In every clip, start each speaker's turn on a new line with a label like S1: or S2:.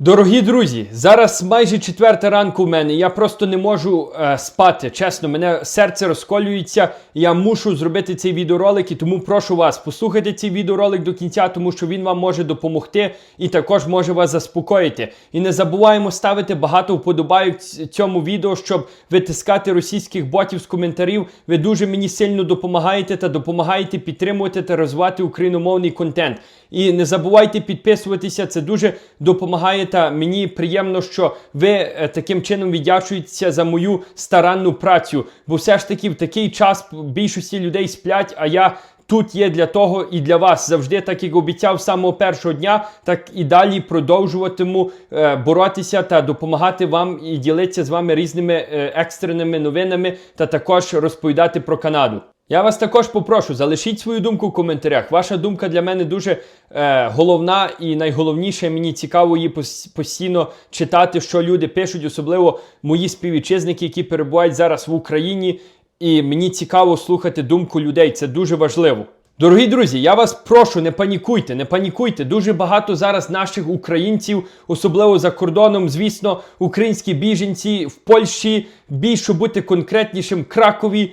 S1: Дорогі друзі, зараз майже четверта ранку в мене. Я просто не можу е, спати. Чесно, мене серце розколюється. Я мушу зробити цей відеоролик і тому прошу вас, послухайте цей відеоролик до кінця, тому що він вам може допомогти і також може вас заспокоїти. І не забуваємо ставити багато вподобайок цьому відео, щоб витискати російських ботів з коментарів. Ви дуже мені сильно допомагаєте та допомагаєте підтримувати та розвивати україномовний контент. І не забувайте підписуватися, це дуже допомагає. Та мені приємно, що ви е, таким чином віддячуєтеся за мою старанну працю. Бо все ж таки в такий час більшості людей сплять, а я. Тут є для того і для вас завжди, так як обіцяв з самого першого дня, так і далі продовжуватиму е, боротися та допомагати вам і ділитися з вами різними е, екстреними новинами та також розповідати про Канаду. Я вас також попрошу, залишіть свою думку в коментарях. Ваша думка для мене дуже е, головна і найголовніше, мені цікаво її постійно читати, що люди пишуть, особливо мої співвітчизники, які перебувають зараз в Україні. І мені цікаво слухати думку людей. Це дуже важливо. Дорогі друзі, я вас прошу, не панікуйте, не панікуйте. Дуже багато зараз наших українців, особливо за кордоном, звісно, українські біженці в Польщі, більше бути конкретнішим, Кракові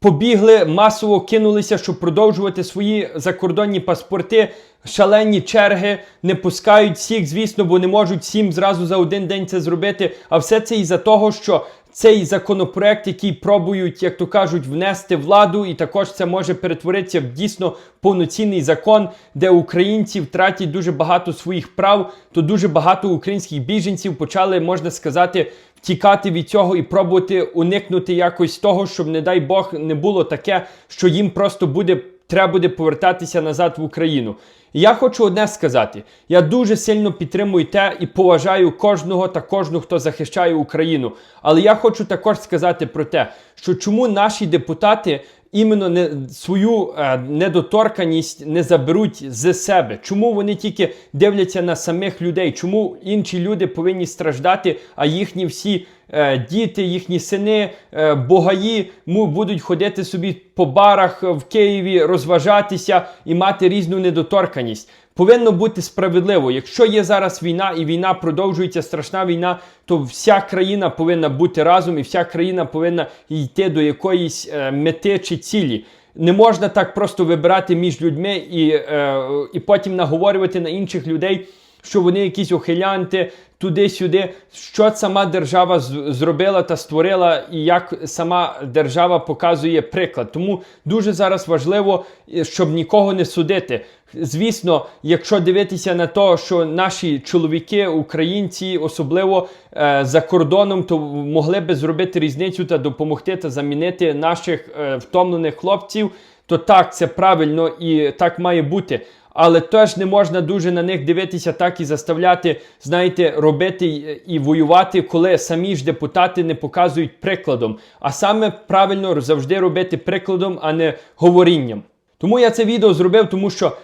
S1: побігли, масово кинулися, щоб продовжувати свої закордонні паспорти. Шалені черги не пускають всіх, звісно, бо не можуть всім зразу за один день це зробити. А все це із-за того, що цей законопроект, який пробують, як то кажуть, внести владу, і також це може перетворитися в дійсно повноцінний закон, де українці втратять дуже багато своїх прав, то дуже багато українських біженців почали, можна сказати, втікати від цього і пробувати уникнути якось того, щоб, не дай Бог, не було таке, що їм просто буде треба буде повертатися назад в Україну. І я хочу одне сказати: я дуже сильно підтримую те і поважаю кожного та кожну, хто захищає Україну. Але я хочу також сказати про те, що чому наші депутати іменно не свою е, недоторканість не заберуть з себе. Чому вони тільки дивляться на самих людей? Чому інші люди повинні страждати, а їхні всі діти, їхні сини, е, богаї будуть ходити собі по барах в Києві, розважатися і мати різну недоторканість? Повинно бути справедливо. Якщо є зараз війна і війна продовжується страшна війна, то вся країна повинна бути разом, і вся країна повинна йти до якоїсь е, мети чи цілі. Не можна так просто вибирати між людьми і, е, і потім наговорювати на інших людей, що вони якісь ухилянти туди-сюди. Що сама держава зробила та створила, і як сама держава показує приклад. Тому дуже зараз важливо, е, щоб нікого не судити. Звісно, якщо дивитися на те, що наші чоловіки, українці, особливо е, за кордоном, то могли би зробити різницю та допомогти та замінити наших е, втомлених хлопців, то так, це правильно і так має бути. Але теж не можна дуже на них дивитися так і заставляти, знаєте, робити і- воювати, коли самі ж депутати не показують прикладом. А саме правильно завжди робити прикладом, а не говорінням. Тому я це відео зробив, тому що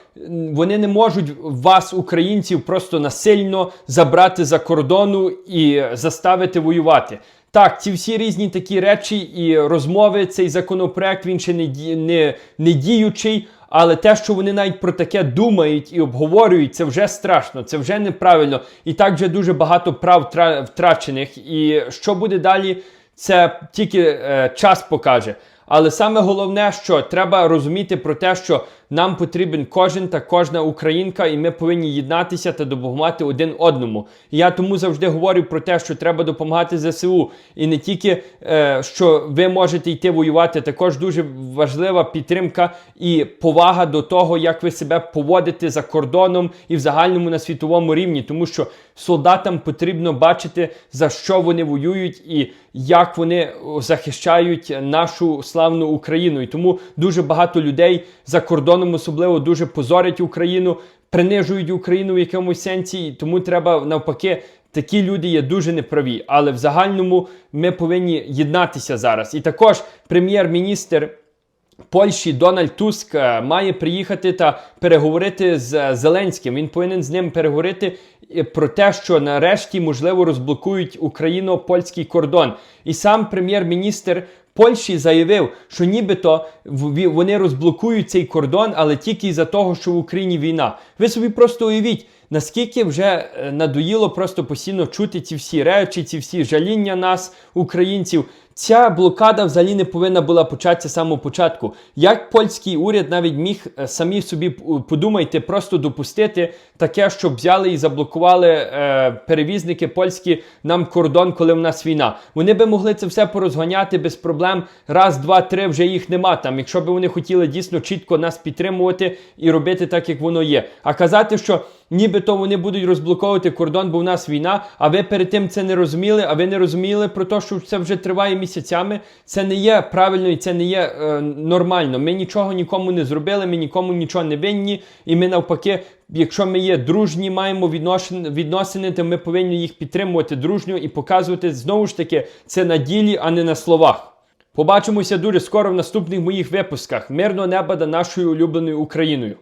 S1: вони не можуть вас, українців, просто насильно забрати за кордону і заставити воювати. Так, ці всі різні такі речі і розмови, цей законопроект він ще не, не, не діючий. Але те, що вони навіть про таке думають і обговорюють, це вже страшно, це вже неправильно. І так вже дуже багато прав тра- втрачених. І що буде далі, це тільки е, час покаже. Але саме головне, що треба розуміти про те, що нам потрібен кожен та кожна українка, і ми повинні єднатися та допомагати один одному. І я тому завжди говорю про те, що треба допомагати ЗСУ. І не тільки е, що ви можете йти воювати, також дуже важлива підтримка і повага до того, як ви себе поводите за кордоном і в загальному на світовому рівні, тому що солдатам потрібно бачити, за що вони воюють і як вони захищають нашу славну Україну. І тому дуже багато людей за кордоном особливо дуже позорять Україну, принижують Україну в якомусь сенсі, і тому треба навпаки. Такі люди є дуже неправі, але в загальному ми повинні єднатися зараз. І також прем'єр-міністр Польщі Дональд Туск е, має приїхати та переговорити з е, Зеленським. Він повинен з ним переговорити е, про те, що нарешті можливо розблокують Україно-польський кордон. І сам прем'єр-міністр Польщі заявив, що нібито вони розблокують цей кордон, але тільки із-за того, що в Україні війна. Ви собі просто уявіть. Наскільки вже е, надоїло просто постійно чути ці всі речі, ці всі жаління нас, українців. Ця блокада взагалі не повинна була початися з самого початку. Як польський уряд навіть міг е, самі собі подумайте, просто допустити таке, щоб взяли і заблокували е, перевізники польські нам кордон, коли в нас війна. Вони би могли це все порозганяти без проблем. Раз, два, три вже їх нема там. Якщо б вони хотіли дійсно чітко нас підтримувати і робити так, як воно є. А казати, що нібито вони будуть розблоковувати кордон, бо в нас війна, а ви перед тим це не розуміли, а ви не розуміли про те, що це вже триває місяцями. Це не є правильно і це не є е, нормально. Ми нічого нікому не зробили, ми нікому нічого не винні, і ми навпаки. Якщо ми є дружні, маємо відносини, то ми повинні їх підтримувати дружньо і показувати знову ж таки це на ділі, а не на словах. Побачимося дуже скоро в наступних моїх випусках. Мирного неба над нашою улюбленою Україною.